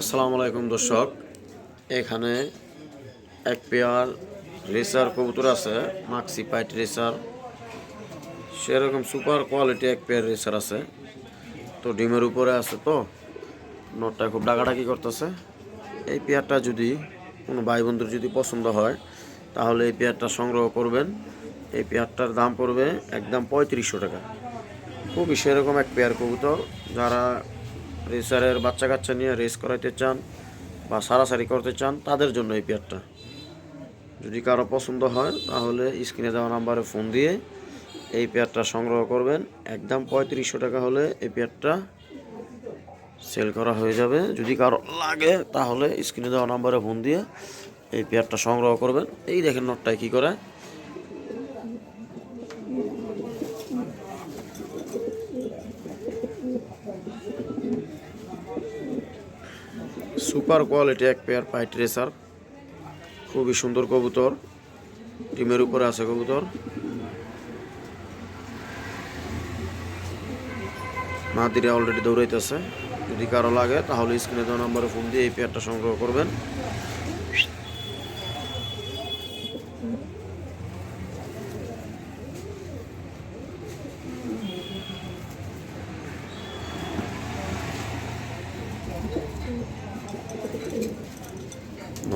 আসসালামু আলাইকুম, দর্শক। এখানে এক পেয়ার রেসার কবুতর আছে, মাক্সি পাইট রেসার। সেরকম সুপার কোয়ালিটি এক পেয়ার রেসার আছে। তো ডিমের উপরে আছে তো, নটটা খুব ডাকাডাকি করতেছে। এই পেয়ারটা যদি কোনো ভাই বন্ধুর যদি পছন্দ হয়, তাহলে এই পেয়ারটা সংগ্রহ করবেন। এই পেয়ারটার দাম পড়বে একদম পঁয়ত্রিশশো টাকা। খুবই সেরকম এক পেয়ার কবুতর, যারা রেসারের বাচ্চা কাচ্চা নিয়ে রেস করাইতে চান বা সারাসারি করতে চান, তাদের জন্য এই পেয়ারটা। যদি কারও পছন্দ হয়, তাহলে স্ক্রিনে দেওয়া নাম্বারে ফোন দিয়ে এই পেয়ারটা সংগ্রহ করবেন। একদম পঁয়ত্রিশশো টাকা হলে এই পেয়ারটা সেল করা হয়ে যাবে। যদি কারও লাগে, তাহলে স্ক্রিনে দেওয়া নাম্বারে ফোন দিয়ে এই পেয়ারটা সংগ্রহ করবেন। এই দেখেন নোটটায় কী করে। সুপার কোয়ালিটি এক পেয়ার পাইট রেসার। খুবই সুন্দর কবুতর। ডিমের উপরে আছে কবুতর। মাদিরা অলরেডি দৌড়াইতেছে। যদি কারও লাগে, তাহলে স্ক্রিনে দেওয়া নাম্বারে ফোন দিয়ে এই পেয়ারটা সংগ্রহ করবেন।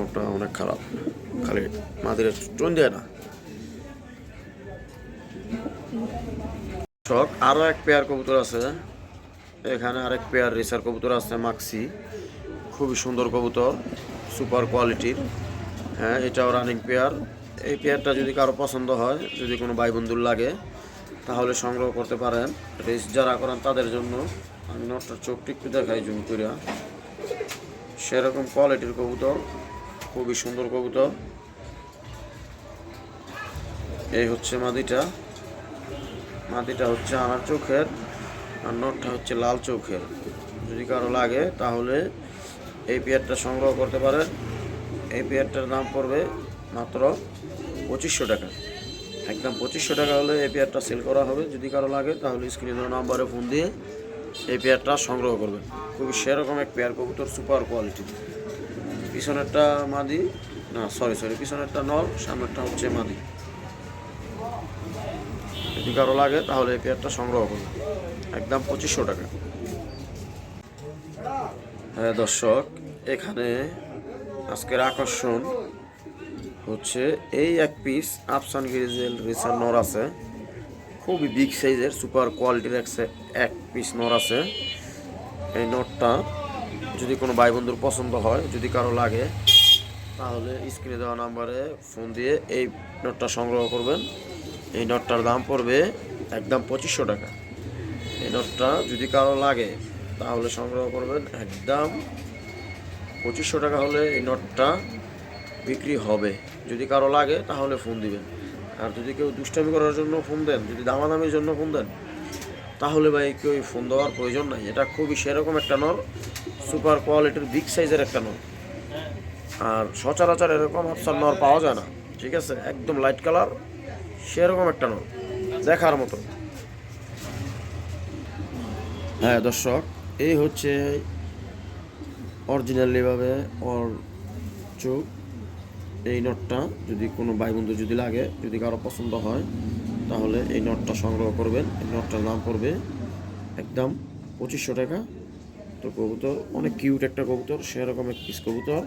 নোটটা অনেক খারাপ। খালি মাদিরা টোন দেয় না। শখ আরও এক পেয়ার কবুতর আছে। এখানে আরেক পেয়ার রেসার কবুতর আছে মাক্সি খুবই সুন্দর কবুতর সুপার কোয়ালিটির হ্যাঁ এটাও রানিং পেয়ার এই পেয়ারটা যদি কারও পছন্দ হয়, যদি কোনো ভাই বন্ধুর লাগে, তাহলে সংগ্রহ করতে পারেন। রেস যারা করেন তাদের জন্য আমি নটটার চোখটি একটু দেখাই, জুম করিয়া। সেরকম কোয়ালিটির কবুতর। খুবই সুন্দর কবুতর। এই হচ্ছে মাদিটা। মাদিটা হচ্ছে আনার চোখের আর নটটা হচ্ছে লাল চোখের। যদি কারও লাগে তাহলে এই পেয়ারটা সংগ্রহ করতে পারেন। এই পেয়ারটার দাম পড়বে মাত্র পঁচিশশো টাকা। একদম পঁচিশশো টাকা হলে এই পেয়ারটা সেল করা হবে। যদি কারও লাগে তাহলে স্ক্রিনের নাম্বারে ফোন দিয়ে এই পেয়ারটা সংগ্রহ করবেন। খুবই সেরকম এক পেয়ার কবুতর সুপার কোয়ালিটি পিছনেরটা মাদি, না সরি সরি পিছনেরটা নল, সামনেরটা হচ্ছে মাদি। যদি কারও লাগে, তাহলে এই পেয়ারটা সংগ্রহ করুন। একদম পঁচিশশো টাকা। হ্যাঁ দর্শক, এখানে আজকের আকর্ষণ হচ্ছে এই এক পিস আফসান গিরিজেল রিসার নর আছে। খুবই বিগ সাইজের সুপার কোয়ালিটির এক পিস নর আছে। এই নটটা যদি কোনো ভাই বন্ধুর পছন্দ হয়, যদি কারও লাগে, তাহলে স্ক্রিনে দেওয়া নাম্বারে ফোন দিয়ে এই নটটা সংগ্রহ করবেন। এই নটটার দাম পড়বে একদম পঁচিশশো টাকা। এই নটটা যদি কারও লাগে, তাহলে সংগ্রহ করবেন একদম পঁচিশশো টাকা হলে এই নটটা বিক্রি হবে। যদি কারও লাগে, তাহলে ফোন দিবেন। আর যদি কেউ দুষ্টামি করার জন্য ফোন দেন, যদি দামাদামির জন্য ফোন দেন, তাহলে ভাই কেউ ফোন দেওয়ার প্রয়োজন নাই। এটা খুবই সেরকম একটা নর সুপার কোয়ালিটির বিগ সাইজের একটা নর আর সচরাচর এরকম আফসার নর পাওয়া যায় না। ঠিক আছে? একদম লাইট কালার সেরকম একটা নর দেখার মতো। হ্যাঁ দর্শক, এই হচ্ছে অরিজিনালিভাবে ওর চোখ। এই নটটা যদি কোনো ভাই বন্ধু যদি লাগে, যদি কারও পছন্দ হয়, তাহলে এই নটটা সংগ্রহ করবেন। এই নটটার নাম পড়বে একদম পঁচিশশো টাকা। তো কবুতর অনেক কিউট একটা কবুতর সেরকম এক পিস কবুতর।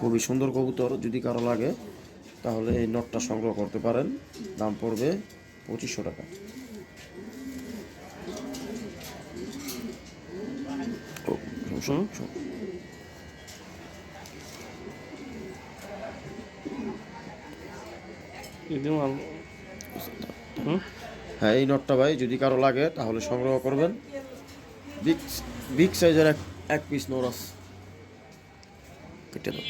খুবই সুন্দর কবুতর যদি কারও লাগে তাহলে এই নটটা সংগ্রহ করতে পারেন। দাম পড়বে পঁচিশশো টাকা। হুম। হ্যাঁ এই নটটা ভাই, যদি কারও লাগে, তাহলে সংগ্রহ করবেন বিগ বিগ সাইজের এক এক পিস নোরাস কেটে দাও।